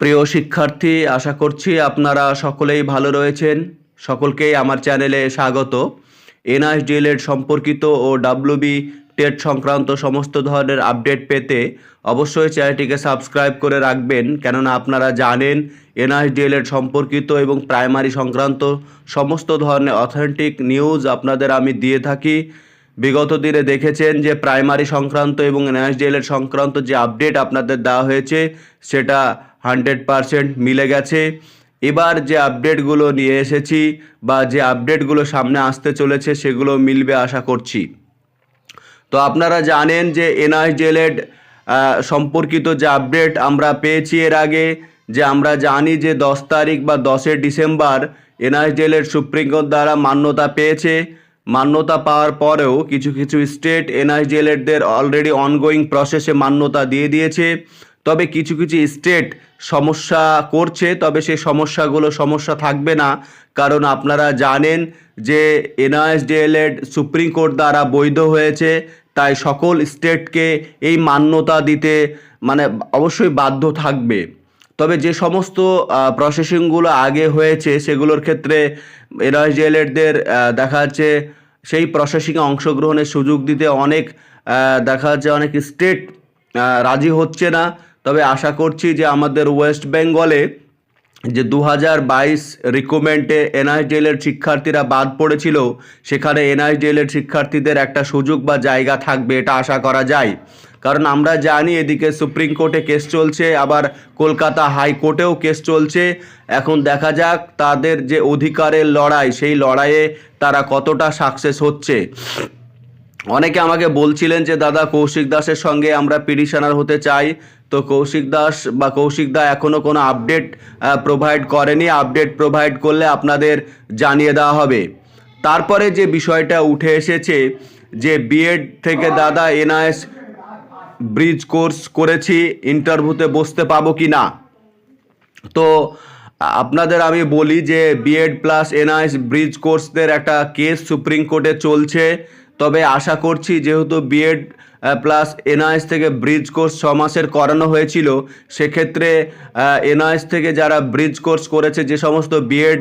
প্রিয় শিক্ষার্থী, আশা করছি আপনারা সকলেই ভালো রয়েছেন। সকলকেই আমার চ্যানেলে স্বাগত। এনআইএসডিএলএড সম্পর্কিত ও ডাব্লিউবি টেট সংক্রান্ত সমস্ত ধরনের আপডেট পেতে অবশ্যই চ্যানেলটিকে সাবস্ক্রাইব করে রাখবেন, কেননা আপনারা জানেন এনআইএসডিএলএড সম্পর্কিত এবং প্রাইমারি সংক্রান্ত সমস্ত ধরনের অথেন্টিক নিউজ আপনাদের আমি দিয়ে থাকি। বিগত দিনে দেখেছেন যে প্রাইমারি সংক্রান্ত এবং এনএসডিএল এর সংক্রান্ত যে আপডেট আপনাদের দেওয়া হয়েছে, সেটা হান্ড্রেড পারসেন্ট মিলে গেছে। এবার যে আপডেটগুলো নিয়ে এসেছি বা যে আপডেটগুলো সামনে আসতে চলেছে সেগুলো মিলবে আশা করছি। তো আপনারা জানেন যে এনআইডিএলএড সম্পর্কিত যে আপডেট আমরা পেয়েছি এর আগে, যে আমরা জানি যে দশ তারিখ বা দশে ডিসেম্বর এনআইডিএলএড সুপ্রিম কোর্ট দ্বারা মান্যতা পেয়েছে। মান্যতা পাওয়ার পরেও কিছু কিছু স্টেট এনআইডিএলএডদের অলরেডি অনগোয়িং প্রসেসে মান্যতা দিয়ে দিয়েছে। তবে কিছু কিছু স্টেট সমস্যা করছে, তবে সেই সমস্যাগুলো সমস্যা থাকবে না। কারণ আপনারা জানেন যে এনআইএসডিএলএড সুপ্রিম কোর্ট দ্বারা বৈধ হয়েছে, তাই সকল স্টেটকে এই মান্যতা দিতে মানে অবশ্যই বাধ্য থাকবে। তবে যে সমস্ত প্রসেসিংগুলো আগে হয়েছে, সেগুলোর ক্ষেত্রে এনআইএসডিএলএডদের দেখা যাচ্ছে সেই প্রসেসিংয়ে অংশগ্রহণের সুযোগ দিতে অনেক দেখা যাচ্ছে অনেক স্টেট রাজি হচ্ছে না। তবে আশা করছি যে আমাদের ওয়েস্ট বেঙ্গলে যে দু হাজার বাইশ রিক্রুটমেন্টে এনআইডিএলের শিক্ষার্থীরা বাদ পড়েছিল, সেখানে এনআইডিএলের শিক্ষার্থীদের একটা সুযোগ বা জায়গা থাকবে, এটা আশা করা যায়। কারণ আমরা জানি এদিকে সুপ্রিম কোর্টে কেস চলছে, আবার কলকাতা হাইকোর্টেও কেস চলছে। এখন দেখা যাক তাদের যে অধিকারের লড়াই, সেই লড়াইয়ে তারা কতটা সাকসেস হচ্ছে। অনেকে আমাকে বলছিলেন যে, দাদা, কৌশিক দাসের সঙ্গে আমরা পিটিশনার হতে চাই। তো কৌশিক দাস বা কৌশিক দা এখনও কোনো আপডেট প্রোভাইড করেনি। আপডেট প্রোভাইড করলে আপনাদের জানিয়ে দেওয়া হবে। তারপরে যে বিষয়টা উঠে এসেছে, যে বিএড থেকে দাদা এনআইএস ব্রিজ কোর্স করেছি ইন্টারভিউতে বসতে পাবো কি না? তো আপনাদের আমি বলি যে বিএড প্লাস এনআইএস ব্রিজ কোর্সদের একটা কেস সুপ্রিম কোর্টে চলছে। তবে আশা করছি যেহেতু বিএড প্লাস এনআইএস থেকে ব্রিজ কোর্স ছ মাসের করানো হয়েছিল, সেক্ষেত্রে এনআইএস থেকে যারা ব্রিজ কোর্স করেছে, যে সমস্ত বিএড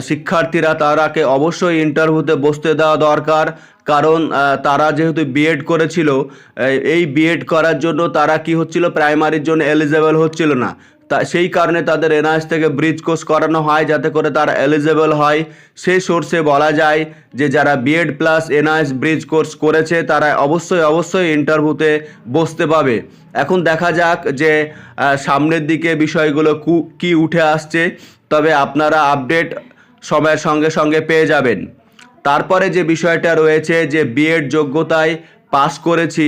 শিক্ষার্থীরা, তারাকে অবশ্যই ইন্টারভিউতে বসতে দেওয়া দরকার। কারণ তারা যেহেতু বিএড করেছিল এই- বিএড করার জন্য তারা কি হচ্ছিল প্রাইমারির জন্য এলিজেবল হচ্ছিল না। তা, সেই কারণে তাদের এনআইএস থেকে ব্রিজ কোর্স করানো হয় যাতে করে তারা এলিজেবল হয়। সেই সোর্সে বলা যায় যে যারা BEd plus NIS bridge course করেছে, তারা অবশ্যই অবশ্যই ইন্টারভিউতে বসতে পাবে। এখন দেখা যাক যে সামনের দিকে বিষয়গুলো কু- কি উঠে আসছে, তবে আপনারা আপডেট সময়ের সঙ্গে সঙ্গে পেয়ে যাবেন। তারপরে যে বিষয়টা রয়েছে যে বিএড যোগ্যতায় পাস করেছি,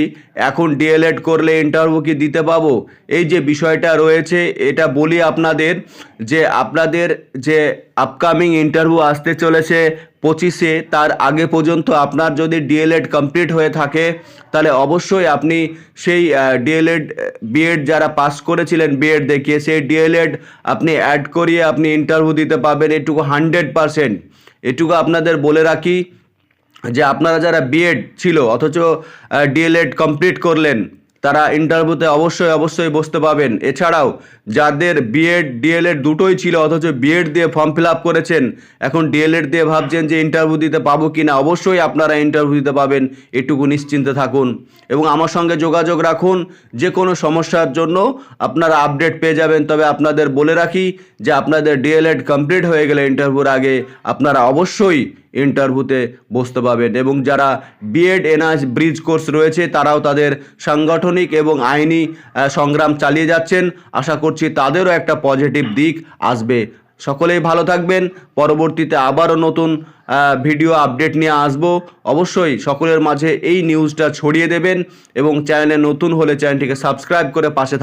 এখন ডিএলএড করলে ইন্টারভিউ কি দিতে পাবো? এই যে বিষয়টা রয়েছে, এটা বলি আপনাদের যে আপনাদের যে আপকামিং ইন্টারভিউ আসতে চলেছে পঁচিশে, তার আগে পর্যন্ত আপনার যদি ডিএলএড কমপ্লিট হয়ে থাকে, তাহলে অবশ্যই আপনি সেই ডিএলএড বিএড যারা পাস করেছিলেন বিএড দেখিয়ে সেই ডিএলএড আপনি অ্যাড করিয়ে আপনি ইন্টারভিউ দিতে পারবেন। এটুকু হান্ড্রেড পারসেন্ট এটুকু আপনাদের বলে রাখি। যে আপনারা যারা বিএড ছিল, অথচ ডিএলএড কমপ্লিট করলেন, তারা ইন্টারভিউতে অবশ্যই অবশ্যই বসতে পাবেন। এছাড়াও, যাদের বিএড ডিএলএড দুটোই ছিল, অথচ বিএড দিয়ে ফর্ম ফিল আপ করেছেন, এখন ডিএলএড দিয়ে ভাবছেন যে ইন্টারভিউ দিতে পাবো কি না অবশ্যই আপনারা ইন্টারভিউ দিতে পাবেন। এটুকু নিশ্চিন্তে থাকুন। এবং আমার সঙ্গে যোগাযোগ রাখুন, যে কোনো সমস্যার জন্য আপনারা আপডেট পেয়ে যাবেন। তবে আপনাদের বলে রাখি যে আপনাদের ডিএলএড কমপ্লিট হয়ে গেলে ইন্টারভিউর আগে আপনারা অবশ্যই ইন্টারভিউতে বসতে পাবেন এবং যারা বিএড এনআইএস ব্রিজ কোর্স রয়েছে, তারাও তাদের সাংগঠনিক এবং আইনি সংগ্রাম চালিয়ে যাচ্ছেন। আশা করছি তাদেরও একটা পজিটিভ দিক আসবে। সকলেই ভালো থাকবেন। পরবর্তীতে আবারও নতুন ভিডিও আপডেট নিয়ে আসব। অবশ্যই সকলের মাঝে এই নিউজটা ছড়িয়ে দেবেন এবং চ্যানেলে নতুন হলে চ্যানেলটিকে সাবস্ক্রাইব করে পাশে থাকবেন।